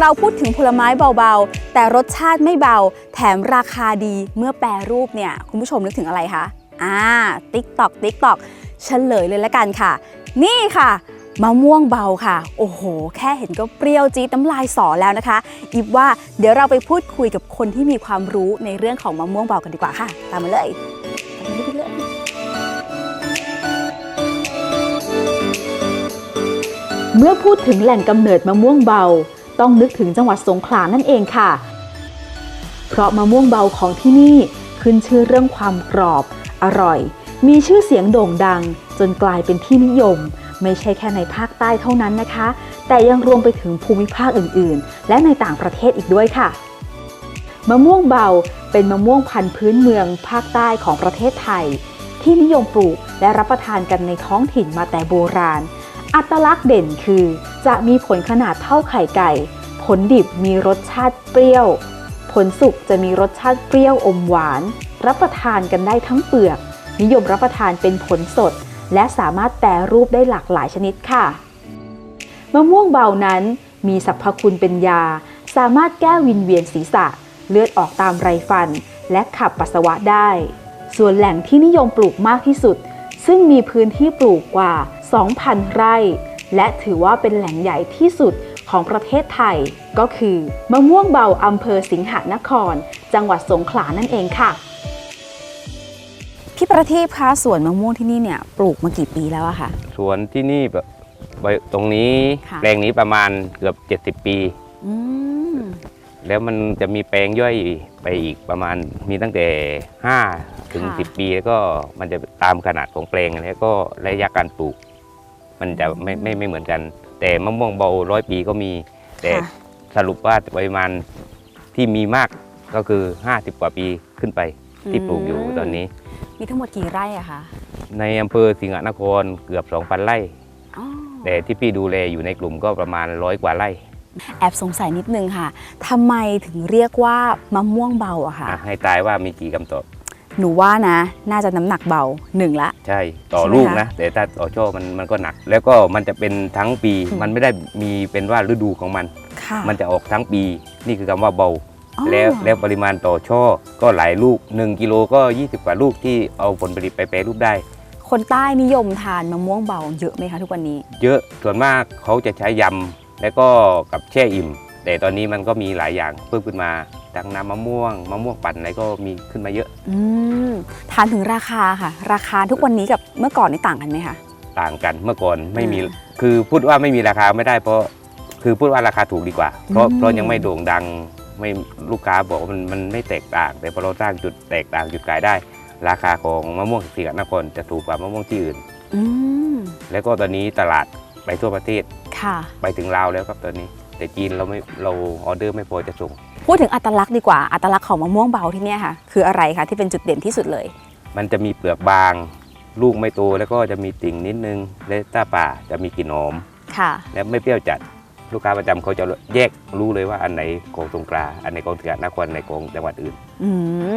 เราพูดถึงผลไม้เบาๆ แต่รสชาติไม่เบา แถมราคาดีเมื่อแปรรูปเนี่ย คุณผู้ชมนึกถึงอะไรคะ อ่า ติ๊กตอกติ๊กตอกเฉลยเลยละกันค่ะ นี่ค่ะมะม่วงเบาค่ะ โอ้โห แค่เห็นก็เปรี้ยวจี๊ดน้ำลายสอแล้วนะคะอิบว่าเดี๋ยวเราไปพูดคุยกับคนที่มีความรู้ในเรื่องของมะม่วงเบากันดีกว่าค่ะ ตามมาเลยตามมาเลยเมื่อพูดถึงแหล่งกำเนิดมะม่วงเบา ต้องนึกถึงจังหวัดสงขลานั่นเองค่ะ เพราะมะม่วงเบาของที่นี่ขึ้นชื่อเรื่องความกรอบ อร่อย มีชื่อเสียงโด่งดัง จนกลายเป็นที่นิยม ไม่ใช่แค่ในภาคใต้เท่านั้นนะคะ แต่ยังรวมไปถึงภูมิภาคอื่นๆ และในต่างประเทศอีกด้วยค่ะมะม่วงเบาเป็นมะม่วงพันธุ์พื้นเมืองภาคใต้ของประเทศไทย ที่นิยมปลูกและรับประทานกันในท้องถิ่นมาแต่โบราณ อัตลักษณ์เด่นคือ จะมีผลขนาดเท่าไข่ไก่ ผลดิบมีรสชาติเปรี้ยว ผลสุกจะมีรสชาติเปรี้ยวอมหวาน รับประทานกันได้ทั้งเปลือก นิยมรับประทานเป็นผลสด และสามารถแปรรูปได้หลากหลายชนิดค่ะ มะม่วงเบานั้นมีสรรพคุณเป็นยา สามารถแก้วินเวียนศีรษะ เลือดออกตามไรฟัน และขับปัสสาวะได้ ส่วนแหล่งที่นิยมปลูกมากที่สุด ซึ่งมีพื้นที่ปลูกกว่า 2,000 ไร่ และถือว่าเป็นแหล่งใหญ่ที่สุดของประเทศไทย ก็คือมะม่วงเบาอำเภอสิงหนคร จังหวัดสงขลานั่นเองค่ะ พี่ประทีปคะสวนมะม่วงที่นี่เนี่ยปลูกมากี่ปีแล้วอะคะสวนที่นี่แบบใบตรงนี้ค่ะแปลงนี้ประมาณเกือบ 70 ปีอืมแล้วมันจะมีแปลงย่อยไปอีกประมาณมีตั้งแต่ 5 ถึง 10 ปี แล้วก็มันจะตามขนาดของแปลงแล้วก็ระยะการปลูก มันจะไม่ไม่ไม่เหมือนกัน แต่มะม่วงเบาร้อยปีก็มี แต่ค่ะสรุปว่าปริมาณที่มีมากก็คือ 50 กว่าปีขึ้นไปที่ปลูกอยู่ตอนนี้ มีทั้งหมดกี่ไร่อะคะในอำเภอสิงหนครเกือบ 2,000 ไร่อ๋อแต่ที่พี่ดูแลอยู่ในกลุ่มก็ประมาณร้อยกว่าไร่แอบสงสัยนิดนึงค่ะทำไมถึงเรียกว่ามะม่วงเบาอะค่ะอะให้ตายว่ามีกี่คำตอบ หนูว่านะ น่าจะน้ำหนักเบาหนึ่งละ ใช่ต่อใช่ไหมลูกคะนะ แต่ถ้าต่อช่อมันมันก็หนัก แล้วก็มันจะเป็นทั้งปีอืมมันไม่ได้มีเป็นว่าฤดูของมันค่ะมันจะออกทั้งปี นี่คือคำว่าเบาอ๋อแล้วแล้วปริมาณต่อช่อก็หลายลูก 1กิโลก็ 20 กว่าลูกที่เอาผลผลิตไปแปรรูปได้ คนใต้นิยมทานมะม่วงเบาเยอะไหมคะทุกวันนี้ เยอะส่วนมากเขาจะใช้ยำแล้วก็กับแช่อิ่ม แต่ตอนนี้มันก็มีหลายอย่างเพิ่มขึ้นมาทั้งน้ำมะม่วงมะม่วงปั่นอะไรก็มีขึ้นมาเยอะอืมถามถึงราคาค่ะ ราคาทุกวันนี้กับเมื่อก่อนนี่ต่างกันไหมคะ ต่างกันเมื่อก่อนไม่มีอืมคือพูดว่าไม่มีราคาไม่ได้เพราะคือพูดว่าราคาถูกดีกว่า เพราะอืม เพราะยังไม่โด่งดังไม่ลูกค้าบอกว่ามันมันไม่แตกต่าง แต่พอเราสร้างจุดแตกต่างจุดขายได้ ราคาของมะม่วงสีกนครจะถูกกว่ามะม่วงที่อื่น อืมแล้วก็ตอนนี้ตลาดไปทั่วประเทศค่ะ ไปถึงลาวแล้วครับตอนนี้ แต่จีนเราไม่เราออเดอร์ไม่พอจะส่ง พูดถึงอัตลักษณ์ดีกว่าอัตลักษณ์ของมะม่วงเบาที่เนี่ยค่ะ คืออะไรคะที่เป็นจุดเด่นที่สุดเลย มันจะมีเปลือกบาง ลูกไม่โตแล้วก็จะมีติ่งนิดนึงและต้าป่าจะมีกลิ่นหอมค่ะ และไม่เปรี้ยวจัดลูกค้าประจำเขาจะแยกรู้เลยว่าอันไหนของสงกราอันไหนของเถื่อนนครอันไหนของจังหวัดอื่นอื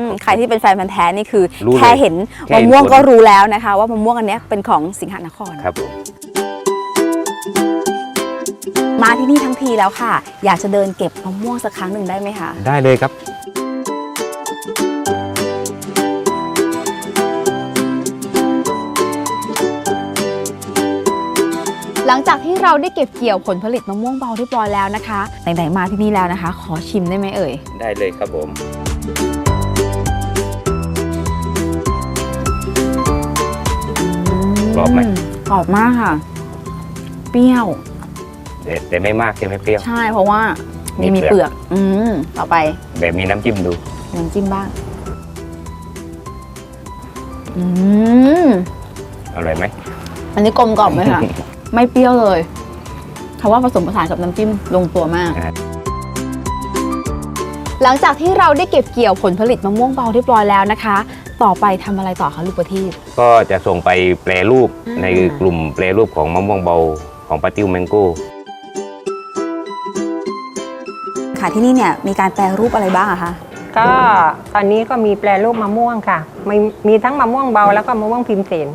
มใครที่เป็นแฟนพันธ์แท้นี่คือรู้เลยแค่เห็นแค่มะเห็นม่วงผลก็รู้แล้วนะคะ ว่ามะม่วงอันเนี้ยเป็นของสิงหนครครับผม มาที่นี่ทั้งทีแล้วค่ะ อยากจะเดินเก็บมะม่วงสักครั้งหนึ่งได้ไหมคะ ได้เลยครับ หลังจากที่เราได้เก็บเกี่ยวผลผลิตมะม่วงเบาเรียบร้อยแล้วนะคะไหนๆมาที่นี่แล้วนะคะ ขอชิมได้ไหมเอ่ย ได้เลยครับผมกรอบไหมกรอบมากค่ะ เปรี้ยว แต่แต่ไม่มากใช่ไหมเปรี้ยว ใช่เพราะว่ามีมีมีเปเปลืลืออกกอืมต่อไปแบบมีน้ำจิ้มดูน้ำจิ้มบ้างอืมอร่อยไหมอันนี้กลมกล่อมไหมคะไม่เปรี้ยวเลยเพราะว่าผสมผสานกับน้ำจิ้มลงตัวมากอ่าหลังจากที่เราได้เก็บเกี่ยวผลผลิตมะม่วงเบาเรียบร้อยแล้วนะคะ ต่อไปทำอะไรต่อคะลูกประทีปก็จะส่งไปแปรรูปอ่าในกลุ่มแปรรูปของมะม่วงเบาของปาติวแมงโก้ ค่ะที่นี่เนี่ยมีการแปรรูปอะไรบ้างอะคะก็ตอนนี้ก็มีแปรรูปมะม่วงค่ะ มีมีทั้งมะม่วงเบาแล้วก็มะม่วงพิมพ์เสน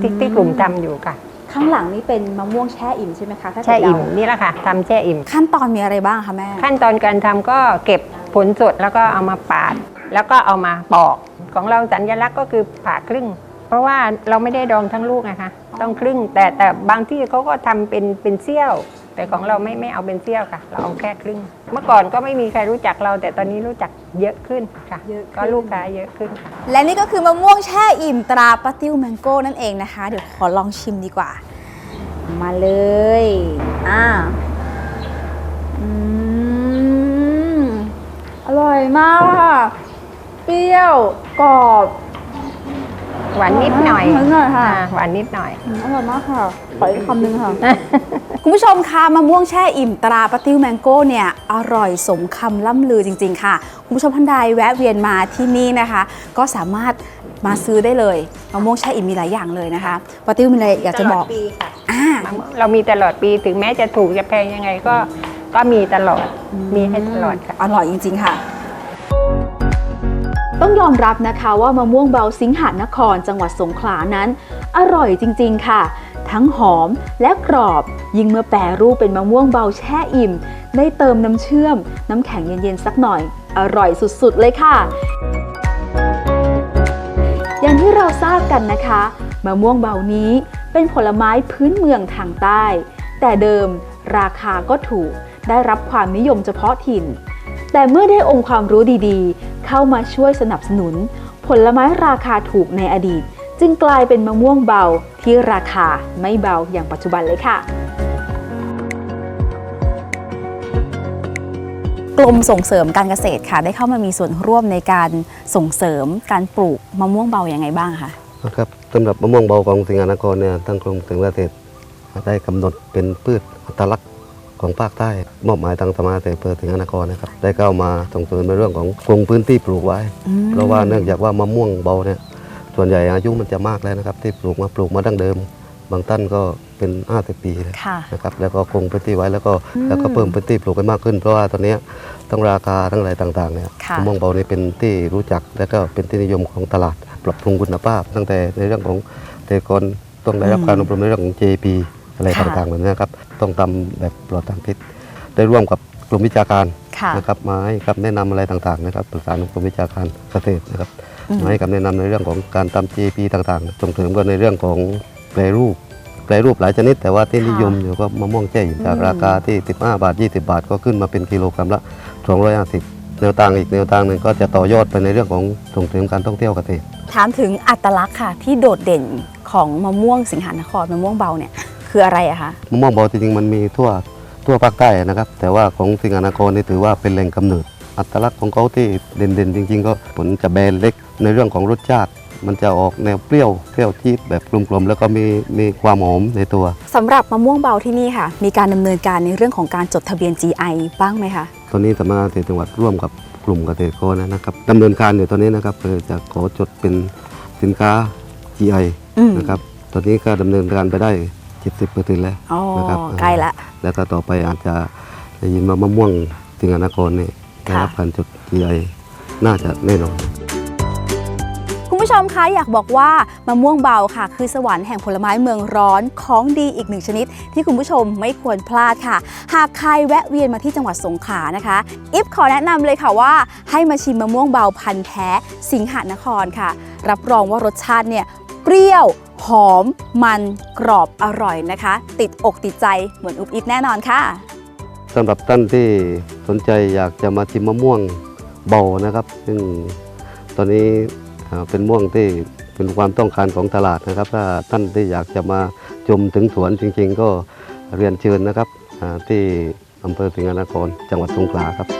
ที่ที่กลุ่มทำอยู่ค่ะ ข้างหลังนี่เป็นมะม่วงแช่อิ่มใช่ไหมคะถ้าเกิดแช่อิ่มเรานี่แหละค่ะทำแช่อิ่ม ขั้นตอนมีอะไรบ้างคะแม่ขั้นตอนการทำก็เก็บผลสดแล้วก็เอามาปาด แล้วก็เอามาปอกของเราสัญลักษณ์ก็คือผ่าครึ่ง เพราะว่าเราไม่ได้ดองทั้งลูกนะคะ ต้องครึ่งแต่แต่บางที่เขาก็ทำเป็นเป็นเสี้ยว แต่ของเราไม่ไม่เอาเป็นเสี้ยวค่ะ เราเอาแค่ครึ่ง เมื่อก่อนก็ไม่มีใครรู้จักเรา แต่ตอนนี้รู้จักเยอะขึ้นค่ะ เยอะขึ้น ก็ลูกค้าเยอะขึ้นค่ะและนี่ก็คือมะม่วงแช่อิ่มตราปาติ้วแมงโก้นั่นเองนะคะ เดี๋ยวขอลองชิมดีกว่า มาเลย อ่าอืมอร่อยมากค่ะ เปรี้ยว กรอบ หวานนิดหน่อยหวานหน่อยค่ะาหวานนิดหน่อยอืมอร่อยมากค่ะ ขออีกคำหนึ่งค่ะ คุณผู้ชมคะมะม่วงแช่อิ่มตราปาติ้วแมงโก้เนี่ยอร่อยสมคำล่ำลือจริง ๆ ค่ะ คุณผู้ชมท่านใดแวะเวียนมาที่นี่นะคะ ก็สามารถมาซื้อได้เลยมะม่วงแช่อิ่มมีหลายอย่างเลยนะคะปาติ้วมีอะไรอยากจะบอกตลดปีค่ะอ่าเรามีตลอดปีถึงแม้จะถูกจะแพงยังไงก็ก็มีตลอดมีให้ตลอดค่ะ อร่อยจริง ๆ ค่ะ ต้องยอมรับนะคะว่ามะม่วงเบาสิงหานครจังหวัดสงขลานั้น อร่อยจริง ๆ ค่ะ ทั้งหอมและกรอบ ยิ่งเมื่อแปรรูปเป็นมะม่วงเบาแช่อิ่ม ได้เติมน้ำเชื่อม น้ำแข็งเย็น ๆ สักหน่อย อร่อยสุด ๆ เลยค่ะ อย่างที่เราทราบกันนะคะมะม่วงเบานี้เป็นผลไม้พื้นเมืองทางใต้ แต่เดิมราคาก็ถูกได้รับความนิยมเฉพาะถิ่น แต่เมื่อได้องค์ความรู้ดีๆ เข้ามาช่วยสนับสนุน ผลไม้ราคาถูกในอดีต จึงกลายเป็นมะม่วงเบาที่ราคาไม่เบาอย่างปัจจุบันเลยค่ะกรมส่งเสริมการเกษตรค่ะ ได้เข้ามามีส่วนร่วมในการส่งเสริมการปลูกมะม่วงเบาอย่างไงบ้างคะนะครับสำหรับมะม่วงเบาของสิงหานครเนี่ยทางกรมส่งเสริมเกษตรได้กำหนดเป็นพืชอัตลักษณ์ ของภาคใต้มอบหมายทางสมาคมเกษตรอำเภอสิงหานครนะครับได้เข้ามาส่งเสริมในเรื่องของคงพื้นที่ปลูกไว้ เพราะว่าเนื่องจากว่ามะม่วงเบาเนี่ยส่วนใหญ่อายุมันจะมากแล้วนะครับ ที่ปลูกมาปลูกมาดั้งเดิม บางท่านก็เป็น 50 ปีเลยค่ะนะครับแล้วก็คงพื้นที่ไว้แล้วก็อืมแล้วก็เพิ่มพื้นที่ปลูกไปมากขึ้น เพราะว่าตอนเนี้ยทั้งราคาทั้งอะไรต่างๆเนี่ยค่ะมะม่วงเบานี่เป็นที่รู้จักและก็เป็นที่นิยมของตลาด ปรับปรุงคุณภาพ ตั้งแต่ในเรื่องของเกษตรกรต้องได้รับการอบรมในเรื่องของ JP อะไรค่ะ ต่างๆแบบนี้นะครับต้องทำแบบปลอดสารพิษ ได้ร่วมกับกลุ่มวิชาการค่ะ นะครับมาให้คำแนะนำอะไรต่างๆนะครับประสานกับกลุ่มวิชาการเกษตรนะครับอืม มาให้คำแนะนำในเรื่องของการทำ GP ต่างๆส่งเสริมกันในเรื่องของแปรรูปแปรรูปหลายชนิด แต่ว่าที่นิยมอยู่ก็มะม่วงแช่อยู่จากอืมราคาที่ 15 บาท 20 บาท ก็ขึ้นมาเป็นกิโลกรัมละ 250 แนวทางอีกแนวทางหนึ่งก็จะต่อยอดไปในเรื่องของส่งเสริมการท่องเที่ยวเกษตร ถามถึงอัตลักษณ์ค่ะที่โดดเด่นของมะม่วงสิงหานครมะม่วงเบาเนี่ย คืออะไรอะคะมะม่วงเบาจริงๆมันมีทั่วทั่วภาคใต้นะครับ แต่ว่าของสิงหานครนี่ถือว่าเป็นแหล่งกำเนิด อัตลักษณ์ของเขาที่เด่นๆ จริง ๆ ก็ผลจะแบนเล็กในเรื่องของรสชาติมันจะออกแนวเปรี้ยวเปรี้ยวจี๊ดแบบกลมๆ แล้วก็มีมีความหอมในตัวสำหรับมะม่วงเบาที่นี่ค่ะ มีการดำเนินการในเรื่องของการจดทะเบียน GI บ้างไหมคะตอนนี้สำนักงานเกษตรจังหวัดร่วมกับกลุ่มเกษตรกรนะครับดำเนินการอยู่ตอนนี้นะครับเพื่อจะขอจดเป็นสินค้า GI อืมนะครับตอนนี้ก็ดำเนินการไปได้ 70เปอร์เซ็นต์แล้วอ๋อนะครับใกล้ละแล้วก็ต่อไปอาจจะได้ยินว่ามะม่วงสิงหานครเนี่ยได้รับค่ะการจด GI น่าจะแน่นอนคุณผู้ชมคะอยากบอกว่ามะม่วงเบาค่ะ คือสวรรค์แห่งผลไม้เมืองร้อนของดีอีกหนึ่งชนิด ที่คุณผู้ชมไม่ควรพลาดค่ะ หากใครแวะเวียนมาที่จังหวัดสงขลานะคะ อิฟขอแนะนำเลยค่ะว่า ให้มาชิมมะม่วงเบาพันธุ์แท้ สิงหานครค่ะ รับรองว่ารสชาติเนี่ยเปรี้ยว หอม มันกรอบอร่อยนะคะ ติดอกติดใจเหมือนอุบอิฟแน่นอนค่ะสำหรับท่านที่สนใจอยากจะมาชิมมะม่วงเบานะครับ ซึ่งตอนนี้เป็นม่วงที่เป็นความต้องการของตลาดนะครับ ถ้าท่านที่อยากจะมาชมถึงสวนจริงๆ ก็เรียนเชิญนะครับที่อำเภอสิงหนครจังหวัดสงขลาครับ